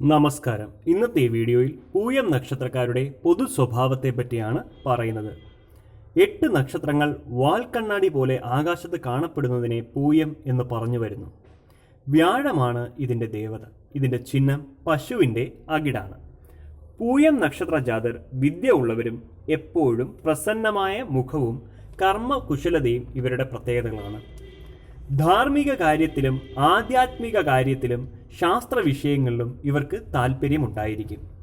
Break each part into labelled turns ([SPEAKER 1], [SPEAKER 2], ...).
[SPEAKER 1] നമസ്കാരം. ഇന്നത്തെ വീഡിയോയിൽ പൂയം നക്ഷത്രക്കാരുടെ പൊതു സ്വഭാവത്തെ പറ്റിയാണ് പറയുന്നത്. എട്ട് നക്ഷത്രങ്ങൾ വാൽക്കണ്ണാടി പോലെ ആകാശത്ത് കാണപ്പെടുന്നതിനെ പൂയം എന്ന് പറഞ്ഞു വരുന്നു. വ്യാഴമാണ് ഇതിന്റെ ദേവത. ഇതിന്റെ ചിഹ്നം പശുവിന്റെ അകിടാണ്. പൂയം നക്ഷത്ര ജാതർ വിദ്യ ഉള്ളവരും എപ്പോഴും പ്രസന്നമായ മുഖവും കർമ്മകുശലതയും ഇവരുടെ പ്രത്യേകതകളാണ്. ധാർമ്മിക കാര്യത്തിലും ആധ്യാത്മിക കാര്യത്തിലും ശാസ്ത്ര വിഷയങ്ങളിലും ഇവർക്ക് താല്പര്യമുണ്ടായിരിക്കും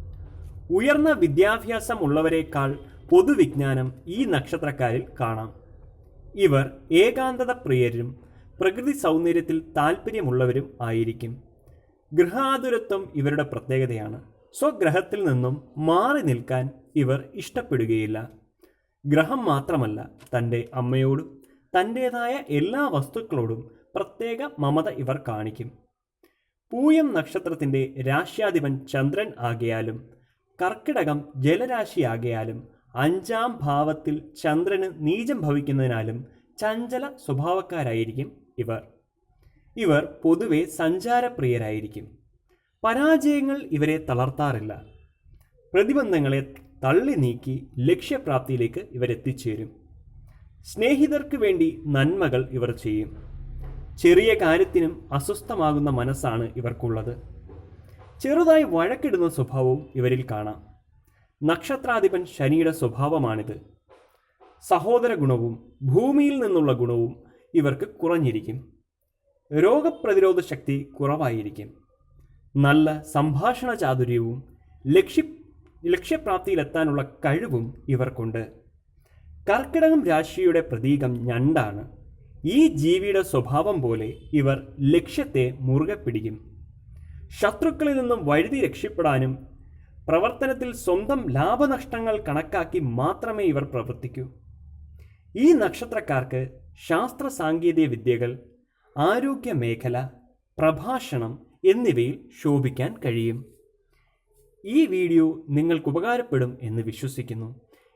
[SPEAKER 1] ഉയർന്ന വിദ്യാഭ്യാസം ഉള്ളവരെക്കാൾ പൊതുവിജ്ഞാനം ഈ നക്ഷത്രക്കാരിൽ കാണാം. ഇവർ ഏകാന്തത പ്രിയരും പ്രകൃതി സൗന്ദര്യത്തിൽ താല്പര്യമുള്ളവരും ആയിരിക്കും. ഗൃഹാതുരത്വം ഇവരുടെ പ്രത്യേകതയാണ്. സ്വഗ്രഹത്തിൽ നിന്നും മാറി നിൽക്കാൻ ഇവർ ഇഷ്ടപ്പെടുകയില്ല. ഗ്രഹം മാത്രമല്ല തന്റെ അമ്മയോടും തന്റേതായ എല്ലാ വസ്തുക്കളോടും പ്രത്യേക മമത ഇവർ കാണിക്കും. പൂയം നക്ഷത്രത്തിന്റെ രാശ്യാധിപൻ ചന്ദ്രൻ ആകയാലും കർക്കിടകം ജലരാശിയാകയാലും അഞ്ചാം ഭാവത്തിൽ ചന്ദ്രന് നീചം ഭവിക്കുന്നതിനാലും ചഞ്ചല സ്വഭാവക്കാരായിരിക്കും ഇവർ. ഇവർ പൊതുവെ സഞ്ചാരപ്രിയരായിരിക്കും. പരാജയങ്ങൾ ഇവരെ തളർത്താറില്ല. പ്രതിബന്ധങ്ങളെ തള്ളി നീക്കി ലക്ഷ്യപ്രാപ്തിയിലേക്ക് ഇവരെത്തിച്ചേരും. സ്നേഹിതർക്ക് വേണ്ടി നന്മകൾ ഇവർ ചെയ്യും. ചെറിയ കാര്യത്തിനും അസ്വസ്ഥമാകുന്ന മനസ്സാണ് ഇവർക്കുള്ളത്. ചെറുതായി വഴക്കിടുന്ന സ്വഭാവവും ഇവരിൽ കാണാം. നക്ഷത്രാധിപൻ ശനിയുടെ സ്വഭാവമാണിത്. സഹോദര ഗുണവും ഭൂമിയിൽ നിന്നുള്ള ഗുണവും ഇവർക്ക് കുറഞ്ഞിരിക്കും. രോഗപ്രതിരോധ ശക്തി കുറവായിരിക്കും. നല്ല സംഭാഷണ ചാതുര്യവും ലക്ഷ്യ ലക്ഷ്യപ്രാപ്തിയിലെത്താനുള്ള കഴിവും ഇവർക്കുണ്ട്. കർക്കിടകം രാശിയുടെ പ്രതീകം ഞണ്ടാണ്. ഈ ജീവിയുടെ സ്വഭാവം പോലെ ഇവർ ലക്ഷ്യത്തെ മുറുകെ പിടിക്കും. ശത്രുക്കളിൽ നിന്നും വഴുതി രക്ഷപ്പെടാനും പ്രവർത്തനത്തിൽ സ്വന്തം ലാഭനഷ്ടങ്ങൾ കണക്കാക്കി മാത്രമേ ഇവർ പ്രവർത്തിക്കൂ. ഈ നക്ഷത്രക്കാർക്ക് ശാസ്ത്ര സാങ്കേതിക വിദ്യകൾ ആരോഗ്യ മേഖല പ്രഭാഷണം എന്നിവയിൽ ശോഭിക്കാൻ കഴിയും. ഈ വീഡിയോ നിങ്ങൾക്ക് ഉപകാരപ്പെടും എന്ന് വിശ്വസിക്കുന്നു.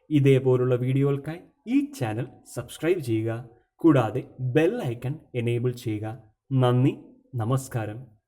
[SPEAKER 1] ഇതേപോലുള്ള വീഡിയോകൾക്കായി ഈ ചാനൽ സബ്സ്ക്രൈബ് ചെയ്യുക. കൂടാതെ ബെൽ ഐക്കൺ എനേബിൾ ചെയ്യുക. നന്ദി നമസ്കാരം.